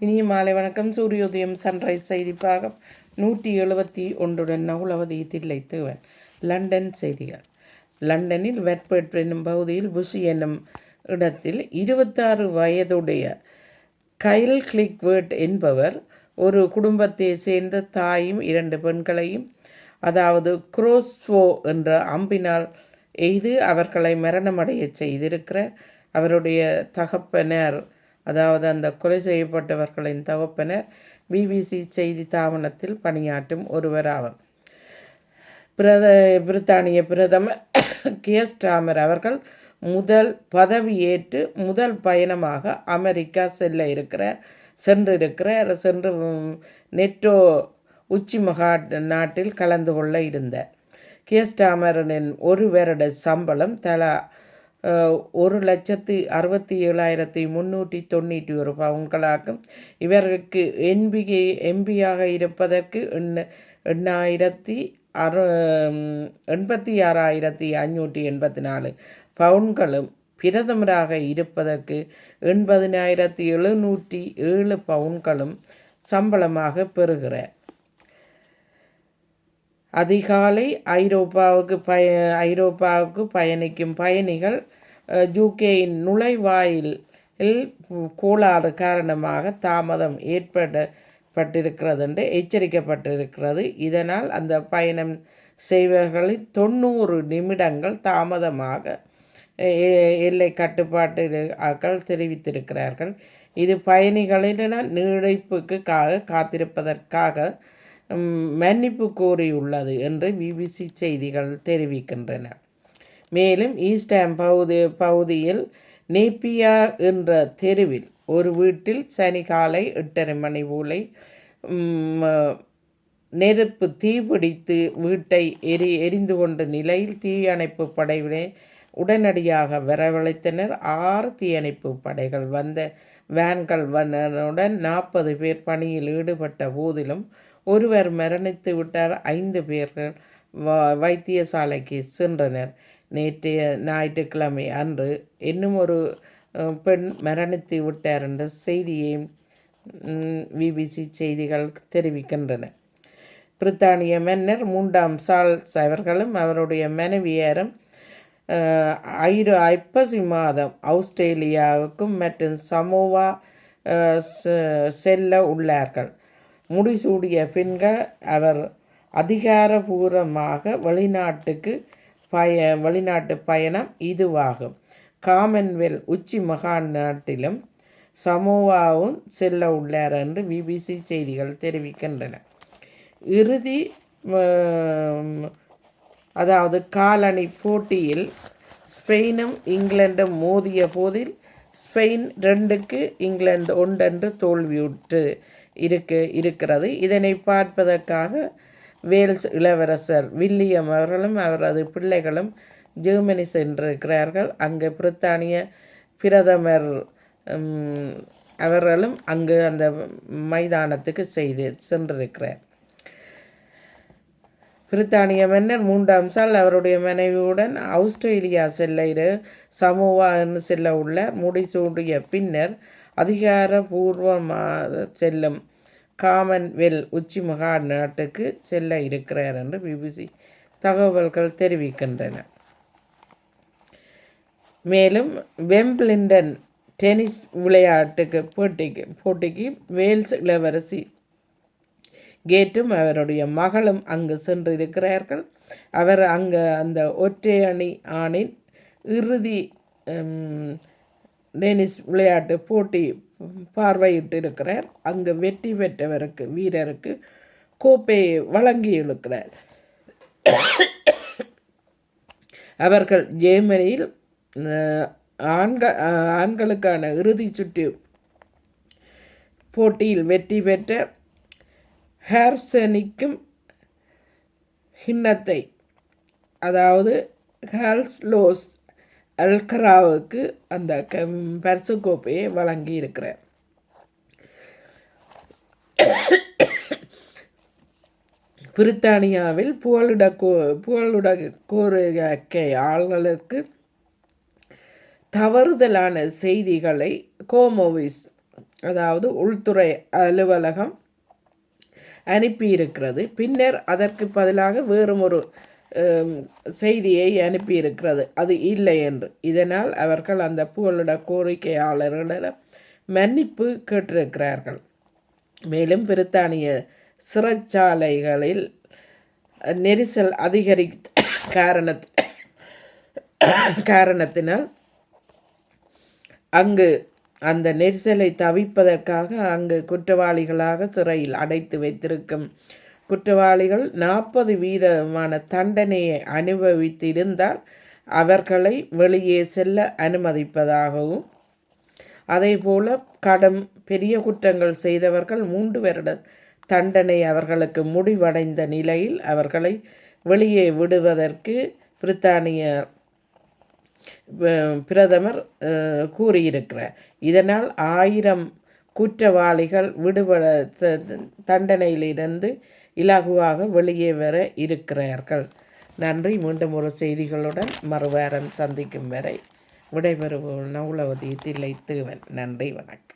இனிய மாலை வணக்கம். சூரியோதயம் சன்ரைஸ் செய்திப்பாகம் நூற்றி எழுபத்தி ஒன்றுடன் நகுலவதி தில்லைத்துவன் லண்டன் செய்திகள். லண்டனில் வெட்பெட் என்னும் பகுதியில் புஷி என்னும் இடத்தில் இருபத்தாறு வயதுடைய கைல் கிளிக்வேர்ட் என்பவர் ஒரு குடும்பத்தை சேர்ந்த தாயும் இரண்டு பெண்களையும் அதாவது குரோஸ்வோ என்ற அம்பினால் எய்து அவர்களை மரணமடைய செய்திருக்கிற அவருடைய தகப்பனர் அதாவது அந்த கொலை செய்யப்பட்டவர்களின் தகப்பனர் பிபிசி செய்தி தாவனத்தில் பணியாற்றும் ஒருவராகும் பிரத பிரித்தானிய பிரதமர் கியஸ்டாமர் அவர்கள் முதல் பதவியேற்று முதல் பயணமாக அமெரிக்கா செல்ல இருக்கிற சென்றிருக்கிற சென்று நெட்டோ உச்சி மகா நாட்டில் கலந்து கொள்ள இருந்தார் கியஸ்டாமரனின் ஒரு வருட சம்பளம் தலா ஒரு லட்சத்து அறுபத்தி ஏழாயிரத்தி முந்நூற்றி தொண்ணூற்றி ஒரு பவுன்களாகும். இவருக்கு என்பிகே எம்பியாக இருப்பதற்கு எண்ண எண்ணாயிரத்தி அறு எண்பத்தி ஆறாயிரத்தி அஞ்சூற்றி எண்பத்தி நாலு பவுன்களும் பிரதமராக இருப்பதற்கு எண்பதினாயிரத்தி எழுநூற்றி ஏழு பவுன்களும் சம்பளமாக பெறுகிறார் அதிகாலை ஐரோப்பாவுக்கு பய ஐரோப்பாவுக்கு பயணிக்கும் பயணிகள் ஜூகேயின் நுழைவாயில் கோளாறு காரணமாக தாமதம் ஏற்படப்பட்டிருக்கிறது என்று எச்சரிக்கப்பட்டிருக்கிறது. இதனால் அந்த பயணம் செய்வர்களில் தொண்ணூறு நிமிடங்கள் தாமதமாக எல்லை கட்டுப்பாட்டுகள் தெரிவித்திருக்கிறார்கள். இது பயணிகளிடம் நீடிப்புக்காக காத்திருப்பதற்காக மன்னிப்பு கோரியுள்ளது என்று பிபிசி செய்திகள் தெரிவிக்கின்றன. மேலும் ஈஸ்டாம் பகுதி பகுதியில் நேப்பியார் என்ற தெருவில் ஒரு வீட்டில் சனி காலை எட்டரை மணி ஊலை நெருப்பு தீபிடித்து வீட்டை எரி எரிந்து கொண்ட நிலையில் தீயணைப்பு படைகளை உடனடியாக வரவழைத்தனர். ஆறு தீயணைப்பு படைகள் வந்த வேன்கள் வந்தனுடன் நாற்பது பேர் பணியில் ஈடுபட்ட போதிலும் ஒருவர் மரணித்து விட்டார். ஐந்து பேர்கள் வைத்தியசாலைக்கு சென்றனர். நேற்றைய ஞாயிற்றுக்கிழமை அன்று இன்னும் ஒரு பெண் மரணித்து விட்டார் என்ற செய்தியை பிபிசி செய்திகள் தெரிவிக்கின்றன. பிரித்தானிய மன்னர் மூன்றாம் சால்ஸ் அவர்களும் அவருடைய மனைவியாரும் ஐரு ஐப்பசி மாதம் ஆஸ்திரேலியாவுக்கும் மற்றும் சமோவா செல்ல உள்ளார்கள். முடிசூடிய பின்கள் அவர் அதிகாரபூர்வமாக வெளிநாட்டுக்கு பய வெளிநாட்டு பயணம் இதுவாகும். காமன்வெல் உச்சி நாட்டிலும் சமோவாவும் செல்ல உள்ளார் என்று பிபிசி செய்திகள் தெரிவிக்கின்றன. இறுதி அதாவது காலணி போட்டியில் ஸ்பெயினும் இங்கிலாண்டும் மோதிய போதில் ஸ்பெயின் ரெண்டுக்கு இங்கிலாந்து ஒன்றென்று தோல்வியுற்று இருக்கு இருக்கிறது. இதனை பார்ப்பதற்காக வேல்ஸ் இளவரசர் வில்லியம் அவர்களும் அவரது பிள்ளைகளும் ஜெர்மனி சென்றிருக்கிறார்கள். அங்கு பிரித்தானிய பிரதமர் அவர்களும் அங்கு அந்த மைதானத்துக்கு செய்து சென்றிருக்கிறார். பிரித்தானிய மன்னர் மூன்றாம் சால் அவருடைய மனைவியுடன் ஆஸ்திரேலியா செல்ல சமூவா செல்ல உள்ள முடிசூடிய பின்னர் அதிகாரபூர்வமாக செல்லும். காமன்வெல் உச்சி மகா நாட்டுக்கு செல்ல இருக்கிறார் என்று பிபிசி தகவல்கள் தெரிவிக்கின்றன. மேலும் வெம்பிளிண்டன் டென்னிஸ் விளையாட்டுக்கு போட்டிக்கு போட்டிக்கு வேல்ஸ் இளவரசி கேட்டும் அவருடைய மகளும் அங்கு சென்றிருக்கிறார்கள். அவர் அங்கு அந்த ஒற்றை அணி ஆணின் இறுதி டென்னிஸ் விளையாட்டு போட்டி பார்வையிட்டு இருக்கிறார். அங்கு வெற்றி பெற்றவருக்கு வீரருக்கு கோப்பையை வழங்கி இருக்கிறார் அவர்கள் ஜெர்மனியில் ஆண்கள் ஆண்களுக்கான இறுதி சுற்று போட்டியில் வெற்றி பெற்ற ஹேர்சனிக்கும் ஹின்னத்தை அதாவது ஹேல்ஸ்லோஸ் அல்கராவுக்கு அந்த பரிசு கோப்பையை வழங்கி இருக்கிறார் பிரித்தானியாவில் புகழுட கோ புகழுட கோரிக்கை ஆள்களுக்கு தவறுதலான செய்திகளை கோமோவிஸ் அதாவது உள்துறை அலுவலகம் அனுப்பியிருக்கிறது. பின்னர் அதற்கு பதிலாக வேறும் ஒரு செய்தியை அனுப்பியிருக்கிறது. அது இல்லை என்று. இதனால் அவர்கள் அந்த புகலிட கோரிக்கையாளர்களிடம் மன்னிப்பு கேட்டிருக்கிறார்கள். மேலும் பிரித்தானிய சிறைச்சாலைகளில் நெரிசல் அதிகரித்த காரணத் காரணத்தினால் அங்கு அந்த நெரிசலை தவிப்பதற்காக அங்கு குற்றவாளிகளாக சிறையில் அடைத்து வைத்திருக்கும் குற்றவாளிகள் நாற்பது வீதமான தண்டனையை அனுபவித்திருந்தால் அவர்களை வெளியே செல்ல அனுமதிப்பதாகவும் அதேபோல கடும் பெரிய குற்றங்கள் செய்தவர்கள் மூன்று வருட தண்டனை அவர்களுக்கு முடிவடைந்த நிலையில் அவர்களை வெளியே விடுவதற்கு பிரித்தானிய பிரதமர் கூறியிருக்கிறார். இதனால் ஆயிரம் குற்றவாளிகள் விடுபட த- தண்டனையிலிருந்து இலகுவாக வெளியே வர இருக்கிறார்கள். நன்றி. மீண்டும் ஒரு செய்திகளுடன் மறுவாரம் சந்திக்கும் வரை விடைபெறுபவன் நவுலவதி தில்லை தேவன் நன்றி. வணக்கம்.